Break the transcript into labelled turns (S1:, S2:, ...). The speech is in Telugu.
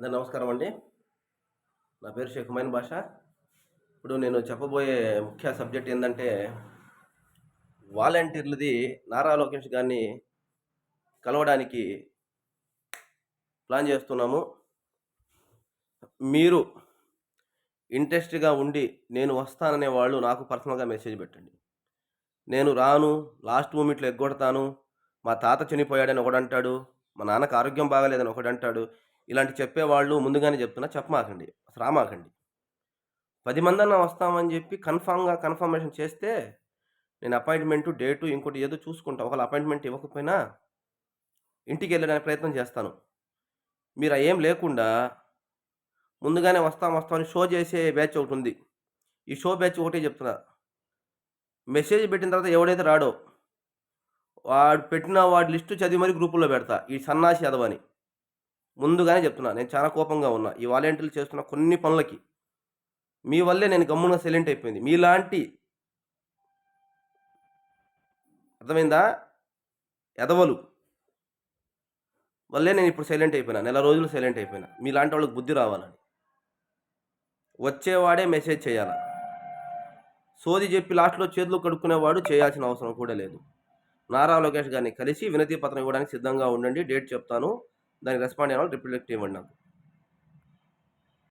S1: అందరు నమస్కారం అండి. నా పేరు షేక్ హుమైన్ భాష ఇప్పుడు నేను చెప్పబోయే ముఖ్య సబ్జెక్ట్ ఏంటంటే వాలంటీర్లది నారా లోకేష్ గారిని కలవడానికి ప్లాన్ చేస్తున్నాము. మీరు ఇంట్రెస్ట్గా ఉండి నేను వస్తాననే వాళ్ళు నాకు పర్సనల్గా మెసేజ్ పెట్టండి. నేను రాను లాస్ట్ మూమెంట్లో ఎగ్గొడతాను మా తాత చనిపోయాడని ఒకడంటాడు మా నాన్నకు ఆరోగ్యం బాగాలేదని ఒకడంటాడు ఇలాంటి చెప్పేవాళ్ళు ముందుగానే చెప్తున్నా చెప్పమాకండి. అసలు రామాకండి. పది మంది అన్న వస్తామని చెప్పి కన్ఫామ్గా కన్ఫర్మేషన్ చేస్తే నేను అపాయింట్మెంట్ డేటు ఇంకోటి ఏదో చూసుకుంటా. ఒకవేళ అపాయింట్మెంట్ ఇవ్వకపోయినా ఇంటికి వెళ్ళడానికి ప్రయత్నం చేస్తాను. మీరు ఏం లేకుండా ముందుగానే వస్తాం వస్తామని షో చేసే బ్యాచ్ ఒకటి ఉంది. ఈ షో బ్యాచ్ ఒకటే చెప్తున్నా. మెసేజ్ పెట్టిన తర్వాత ఎవడైతే రాడో వాడు పెట్టిన వాడి లిస్టు చదివి మరి గ్రూపుల్లో పెడతా. ఈ సన్నాసి అదవని ముందుగానే చెప్తున్నా నేను చాలా కోపంగా ఉన్నా. ఈ వాలంటీర్లు చేస్తున్న కొన్ని పనులకి మీ వల్లే నేను గమ్మున సైలెంట్ అయిపోయింది. మీలాంటి అర్థమైందా? ఎదవలు వల్లే నేను ఇప్పుడు సైలెంట్ అయిపోయినా. నెల రోజులు సైలెంట్ అయిపోయినా. మీలాంటి వాళ్ళకి బుద్ధి రావాలని. వచ్చేవాడే మెసేజ్ చేయాల? సోది చెప్పి లాస్ట్లో చేతులు కడుక్కునేవాడు చేయాల్సిన అవసరం కూడా లేదు. నారా లోకేష్ గారిని కలిసి వినతి పత్రం ఇవ్వడానికి సిద్ధంగా ఉండండి. డేట్ చెప్తాను. దానికి రెస్పాండ్ అయ్యే వాళ్ళు రిప్లెక్ట్ ఇవ్వండి నాకు.